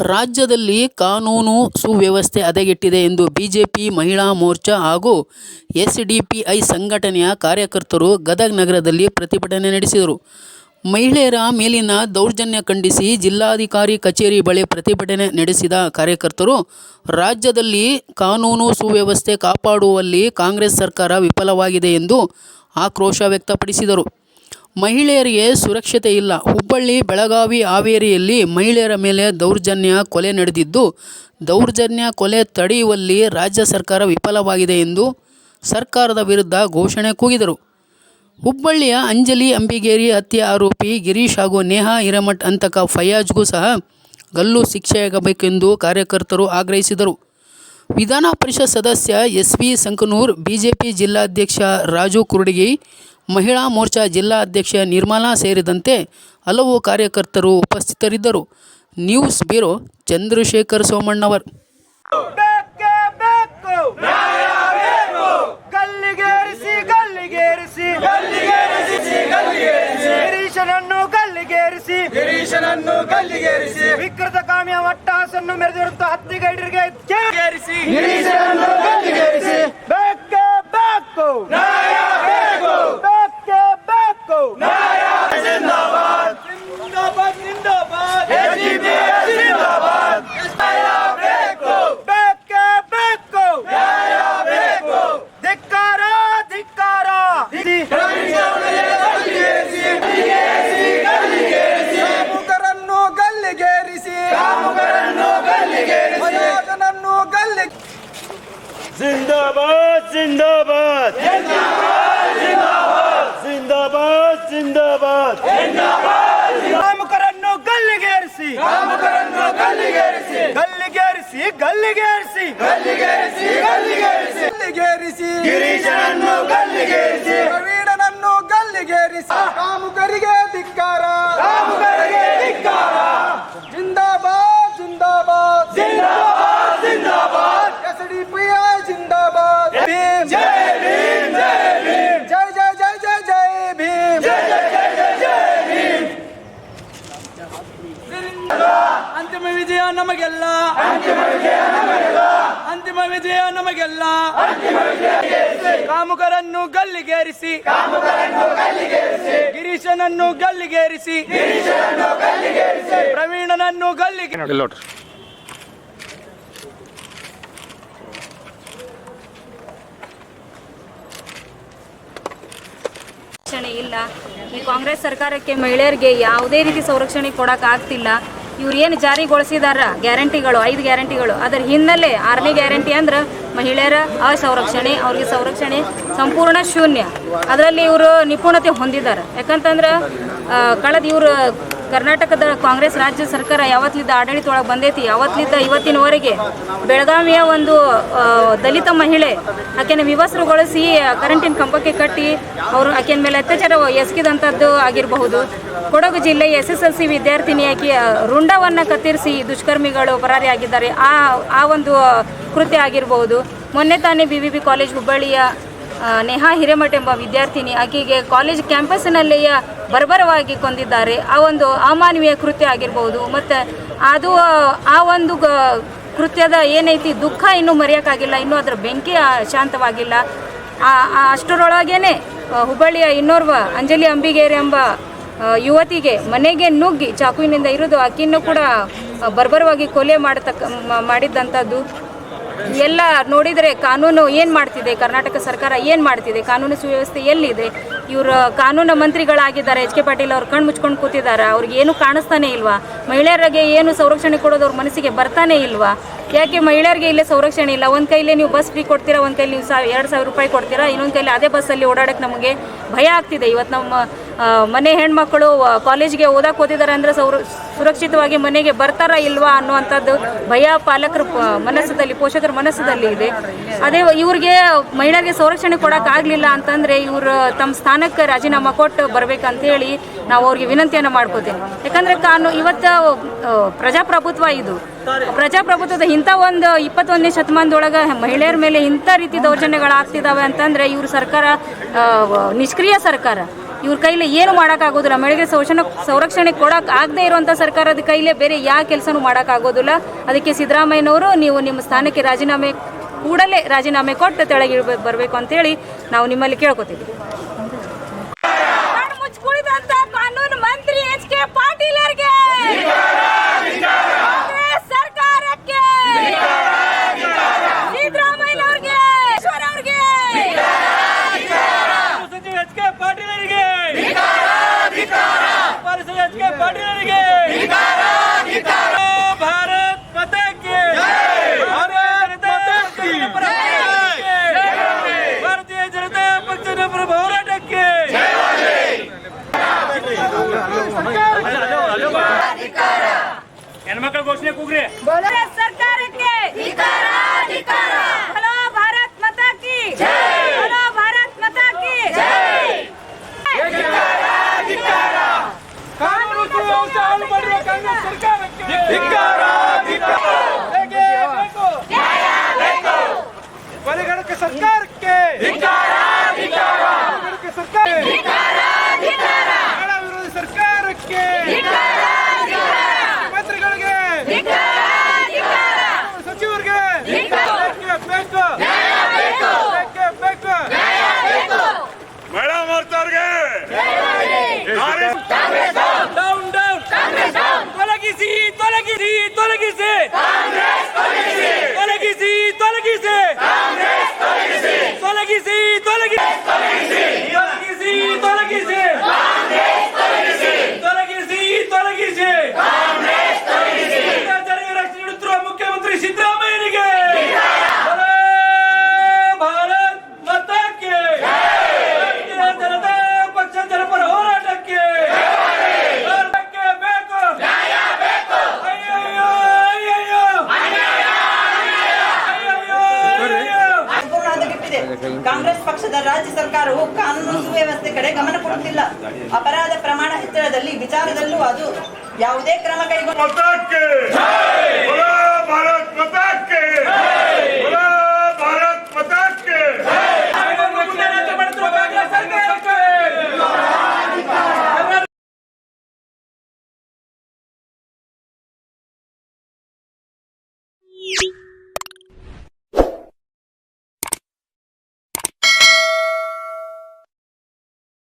ರಾಜ್ಯದಲ್ಲಿ ಕಾನೂನು ಸುವ್ಯವಸ್ಥೆ ಹದಗೆಟ್ಟಿದೆ ಎಂದು ಬಿಜೆಪಿ ಮಹಿಳಾ ಮೋರ್ಚಾ ಹಾಗೂ ಎಸ್ಡಿಪಿಐ ಸಂಘಟನೆಯ ಕಾರ್ಯಕರ್ತರು ಗದಗ ನಗರದಲ್ಲಿ ಪ್ರತಿಭಟನೆ ನಡೆಸಿದರು. ಮಹಿಳೆಯರ ಮೇಲಿನ ದೌರ್ಜನ್ಯ ಖಂಡಿಸಿ ಜಿಲ್ಲಾಧಿಕಾರಿ ಕಚೇರಿ ಬಳಿ ಪ್ರತಿಭಟನೆ ನಡೆಸಿದ ಕಾರ್ಯಕರ್ತರು, ರಾಜ್ಯದಲ್ಲಿ ಕಾನೂನು ಸುವ್ಯವಸ್ಥೆ ಕಾಪಾಡುವಲ್ಲಿ ಕಾಂಗ್ರೆಸ್ ಸರ್ಕಾರ ವಿಫಲವಾಗಿದೆ ಎಂದು ಆಕ್ರೋಶ ವ್ಯಕ್ತಪಡಿಸಿದರು. ಮಹಿಳೆಯರಿಗೆ ಸುರಕ್ಷತೆ ಇಲ್ಲ ಹುಬ್ಬಳ್ಳಿ, ಬೆಳಗಾವಿ, ಹಾವೇರಿಯಲ್ಲಿ ಮಹಿಳೆಯರ ಮೇಲೆ ದೌರ್ಜನ್ಯ, ಕೊಲೆ ನಡೆದಿದ್ದು, ದೌರ್ಜನ್ಯ, ಕೊಲೆ ತಡೆಯುವಲ್ಲಿ ರಾಜ್ಯ ಸರ್ಕಾರ ವಿಫಲವಾಗಿದೆ ಎಂದು ಸರ್ಕಾರದ ವಿರುದ್ಧ ಘೋಷಣೆ ಕೂಗಿದರು. ಹುಬ್ಬಳ್ಳಿಯ ಅಂಜಲಿ ಅಂಬಿಗೇರಿ ಹತ್ಯೆ ಆರೋಪಿ ಗಿರೀಶ್ ಹಾಗೂ ನೇಹಾ ಹಿರಮಠ್ ಅಂತಕ ಫಯಾಜ್ಗೂ ಸಹ ಗಲ್ಲು ಶಿಕ್ಷೆಯಾಗಬೇಕೆಂದು ಕಾರ್ಯಕರ್ತರು ಆಗ್ರಹಿಸಿದರು. ವಿಧಾನ ಪರಿಷತ್ ಸದಸ್ಯ ಎಸ್. ವಿ. ಸಂಕನೂರ್ ಬಿಜೆಪಿ ಜಿಲ್ಲಾಧ್ಯಕ್ಷ ರಾಜು ಕುರುಡಗಿ, ಮಹಿಳಾ ಮೋರ್ಚಾ ಜಿಲ್ಲಾಧ್ಯಕ್ಷೆ ನಿರ್ಮಲಾ ಸೇರಿದಂತೆ ಹಲವು ಕಾರ್ಯಕರ್ತರು ಉಪಸ್ಥಿತರಿದ್ದರು. News bureau, Chandrashekar Somannavar. ಬೇಕೇ ಬೇಕು. ನ್ಯಾಯ ಬೇಕು ಗಲ್ಲಿಗೇರಿಸಿ ಗಲ್ಲಿಗೇರಿಸಿ. ಗಲ್ಲಿಗೇರಿಸಿ ಗಲ್ಲಿಗೇರಿಸಿ ಗಿರೀಶನನ್ನು ಗಲ್ಲಿಗೇರಿಸಿ. ಗಿರೀಶನನ್ನು ಗಲ್ಲಿಗೇರಿಸಿ ವಿಕೃತ ಕಾಮ್ಯ ಒಟ್ಟಾಸನ್ನು ಮೆರೆದಿರುತ್ತ ಹತ್ತಿಗೈಡರಿಗೆ ಗೇರಿಸಿ ಗಿರೀಶನನ್ನು ಗಲ್ಲಿಗೇರಿಸಿ. जिंदाबाद जिंदाबाद जिंदाबाद जिंदाबाद ಕಾಮಕರನ್ನು ಗಲ್ಲಿಗೇರಿಸಿ ಕಾಮುಕರನ್ನು ಗಲ್ಲಿಗೇರಿಸಿ ಗಲ್ಲಿಗೇರಿಸಿ ಗಲ್ಲಿಗೇರಿಸಿ ಗಲ್ಲಿಗೇರಿಸಿ ಗಲ್ಲಿಗೇರಿಸಿ ಗಲ್ಲಿಗೇರಿಸಿ ಗಿರೀಶನನ್ನು ನಮಗೆಲ್ಲ. ಅಂತಿಮ ವಿಜಯ ನಮಗೆಲ್ಲ. ಕಾಮುಕರನ್ನು ಗಲ್ಲಿಗೇರಿಸಿ. ಗಿರೀಶನನ್ನು ಗಲ್ಲಿಗೇರಿಸಿ. ಪ್ರವೀಣನನ್ನು ಗಲ್ಲಿಗೆ ಇಲ್ಲ. ಈ ಕಾಂಗ್ರೆಸ್ ಸರ್ಕಾರಕ್ಕೆ ಮಹಿಳೆಯರಿಗೆ ಯಾವುದೇ ರೀತಿ ಸಂರಕ್ಷಣೆ ಕೊಡಕ್ ಆಗ್ತಿಲ್ಲ ಇವ್ರು ಏನು ಜಾರಿಗೊಳಿಸಿದಾರ? ಗ್ಯಾರಂಟಿಗಳು, ಐದು ಗ್ಯಾರಂಟಿಗಳು. ಅದರ ಹಿನ್ನೆಲೆ ಆರನೇ ಗ್ಯಾರಂಟಿ ಅಂದ್ರೆ ಮಹಿಳೆಯರ ಅಸಂರಕ್ಷಣೆ, ಅವ್ರಿಗೆ ಸಂರಕ್ಷಣೆ ಸಂಪೂರ್ಣ ಶೂನ್ಯ. ಅದರಲ್ಲಿ ಇವರು ನಿಪುಣತೆ ಹೊಂದಿದ್ದಾರೆ ಯಾಕಂತಂದ್ರೆ ಕಳೆದ ಇವರು ಕರ್ನಾಟಕದ ಕಾಂಗ್ರೆಸ್ ರಾಜ್ಯ ಸರ್ಕಾರ ಯಾವತ್ತಲಿದ್ದ ಆಡಳಿತೊಳಗೆ ಬಂದೈತಿ ಯಾವತ್ತಿದ್ದ ಇವತ್ತಿನವರೆಗೆ ಬೆಳಗಾವಿಯ ಒಂದು ದಲಿತ ಮಹಿಳೆ ಆಕೆನ ವಿವಸ್ತ್ರಗೊಳಿಸಿ ಕರೆಂಟಿನ ಕಂಬಕ್ಕೆ ಕಟ್ಟಿ ಅವರು ಆಕೆಯ ಮೇಲೆ ಅತ್ಯಾಚಾರ ಎಸಗಿದಂಥದ್ದು ಆಗಿರಬಹುದು. ಕೊಡಗು ಜಿಲ್ಲೆ ಎಸ್ ಎಸ್ ಎಲ್ ಸಿ ವಿದ್ಯಾರ್ಥಿನಿಯಾಗಿ ರುಂಡವನ್ನು ಕತ್ತರಿಸಿ ದುಷ್ಕರ್ಮಿಗಳು ಪರಾರಿಯಾಗಿದ್ದಾರೆ. ಆ ಆ ಒಂದು ಕೃತ್ಯ ಆಗಿರಬಹುದು ಮೊನ್ನೆ ತಾನೇ ಬಿ ವಿ ಬಿ ಕಾಲೇಜ್ ಹುಬ್ಬಳ್ಳಿಯ ನೇಹಾ ಹಿರೇಮಠ ಎಂಬ ವಿದ್ಯಾರ್ಥಿನಿ ಆಕೆಗೆ ಕಾಲೇಜ್ ಕ್ಯಾಂಪಸ್ನಲ್ಲಿಯೇ ಬರ್ಬರವಾಗಿ ಕೊಂದಿದ್ದಾರೆ. ಆ ಒಂದು ಅಮಾನವೀಯ ಕೃತ್ಯ ಆಗಿರ್ಬೋದು. ಮತ್ತು ಅದು, ಆ ಒಂದು ಕೃತ್ಯದ ಏನೈತಿ ದುಃಖ ಇನ್ನೂ ಮರೆಯೋಕ್ಕಾಗಿಲ್ಲ. ಇನ್ನೂ ಅದರ ಬೆಂಕಿ ಶಾಂತವಾಗಿಲ್ಲ. ಅಷ್ಟರೊಳಗೇನೆ ಹುಬ್ಬಳ್ಳಿಯ ಇನ್ನೋರ್ವ ಅಂಜಲಿ ಅಂಬಿಗೇರಿ ಎಂಬ ಯುವತಿಗೆ ಮನೆಗೆ ನುಗ್ಗಿ ಚಾಕುವಿನಿಂದ ಇರೋದು ಆಕೆಯನ್ನು ಕೂಡ ಬರ್ಬರವಾಗಿ ಕೊಲೆ ಮಾಡತಕ್ಕ ಮಾಡಿದ್ದಂಥದ್ದು ಎಲ್ಲ ನೋಡಿದರೆ ಕಾನೂನು ಏನು ಮಾಡ್ತಿದೆ? ಕರ್ನಾಟಕ ಸರ್ಕಾರ ಏನು ಮಾಡ್ತಿದೆ? ಕಾನೂನು ಸುವ್ಯವಸ್ಥೆ ಎಲ್ಲಿದೆ? ಇವರು ಕಾನೂನು ಮಂತ್ರಿಗಳಾಗಿದ್ದಾರೆ. ಎಚ್ ಕೆ ಪಾಟೀಲ್ ಅವ್ರು ಕಣ್ಣು ಮುಚ್ಕೊಂಡು ಕೂತಿದ್ದಾರೆ ಅವ್ರಿಗೆ ಏನು ಕಾಣಿಸ್ತಾನೆ ಇಲ್ವಾ? ಮಹಿಳೆಯರಿಗೆ ಏನು ಸಂರಕ್ಷಣೆ ಕೊಡೋದು ಅವ್ರ ಮನಸ್ಸಿಗೆ ಬರ್ತಾನೆ ಇಲ್ವಾ? ಯಾಕೆ ಮಹಿಳೆಯರಿಗೆ ಇಲ್ಲೇ ಸಂರಕ್ಷಣೆ ಇಲ್ಲ? ಒಂದು ಕೈಲಿ ನೀವು ಬಸ್ ಫ್ರೀ ಕೊಡ್ತೀರಾ? ಒಂದು ಕೈಲಿ ನೀವು ಸಾವಿರ ಎರಡು ಸಾವಿರ ರೂಪಾಯಿ ಕೊಡ್ತೀರಾ? ಇನ್ನೊಂದು ಕೈಲಿ ಅದೇ ಬಸ್ಸಲ್ಲಿ ಓಡಾಡಕ್ಕೆ ನಮಗೆ ಭಯ ಆಗ್ತಿದೆ. ಇವತ್ತು ನಮ್ಮ ಮನೆ ಹೆಣ್ಮಕ್ಕಳು ಕಾಲೇಜ್ಗೆ ಓದಕ್ಕೆ ಓದಿದ್ದಾರೆ ಅಂದರೆ ಸೌರ, ಸುರಕ್ಷಿತವಾಗಿ ಮನೆಗೆ ಬರ್ತಾರಾ ಇಲ್ವಾ ಅನ್ನುವಂಥದ್ದು ಭಯ ಪಾಲಕರ ಮನಸ್ಸದಲ್ಲಿ ಪೋಷಕರ ಮನಸ್ಸದಲ್ಲಿ ಇದೆ. ಅದೇ ಇವ್ರಿಗೆ ಮಹಿಳೆಯರಿಗೆ ಸಂರಕ್ಷಣೆ ಕೊಡೋಕ್ಕಾಗಲಿಲ್ಲ ಅಂತಂದರೆ ಇವರು ತಮ್ಮ ಸ್ಥಾನಕ್ಕೆ ರಾಜೀನಾಮೆ ಕೊಟ್ಟು ಬರಬೇಕಂತೇಳಿ ನಾವು ಅವ್ರಿಗೆ ವಿನಂತಿಯನ್ನು ಮಾಡ್ಕೋತೀನಿ ಯಾಕಂದರೆ ಕಾನು ಇವತ್ತು ಪ್ರಜಾಪ್ರಭುತ್ವ ಇದು. ಪ್ರಜಾಪ್ರಭುತ್ವದ ಇಂಥ ಒಂದು ಇಪ್ಪತ್ತೊಂದನೇ ಶತಮಾನದೊಳಗೆ ಮಹಿಳೆಯರ ಮೇಲೆ ಇಂಥ ರೀತಿ ದೌರ್ಜನ್ಯಗಳಾಗ್ತಿದ್ದಾವೆ ಅಂತಂದರೆ ಇವ್ರ ಸರ್ಕಾರ ನಿಷ್ಕ್ರಿಯ ಸರ್ಕಾರ. ಇವ್ರ ಕೈಲಿ ಏನು ಮಾಡೋಕ್ಕಾಗೋದಿಲ್ಲ. ಮಹಿಳೆಗೆ ಶೋಷಣ ಸಂರಕ್ಷಣೆ ಕೊಡೋಕೆ ಆಗದೆ ಇರುವಂಥ ಸರ್ಕಾರದ ಕೈಲೇ ಬೇರೆ ಯಾವ ಕೆಲಸನೂ ಮಾಡೋಕ್ಕಾಗೋದಿಲ್ಲ. ಅದಕ್ಕೆ ಸಿದ್ದರಾಮಯ್ಯನವರು ನೀವು ನಿಮ್ಮ ಸ್ಥಾನಕ್ಕೆ ರಾಜೀನಾಮೆ, ಕೂಡಲೇ ರಾಜೀನಾಮೆ ಕೊಟ್ಟು ತೆಳಗೆ ಬರಬೇಕು ಅಂತೇಳಿ ನಾವು ನಿಮ್ಮಲ್ಲಿ ಕೇಳ್ಕೊತೀವಿ ને કુગરે ವ್ಯವಸ್ಥೆ ಕಡೆ ಗಮನ ಕೊಡುತ್ತಿಲ್ಲ ಅಪರಾಧ ಪ್ರಮಾಣ ಹೆಚ್ಚಳದಲ್ಲಿ ವಿಚಾರದಲ್ಲೂ ಅದು ಯಾವುದೇ ಕ್ರಮ ಕೈಗೊಂಡ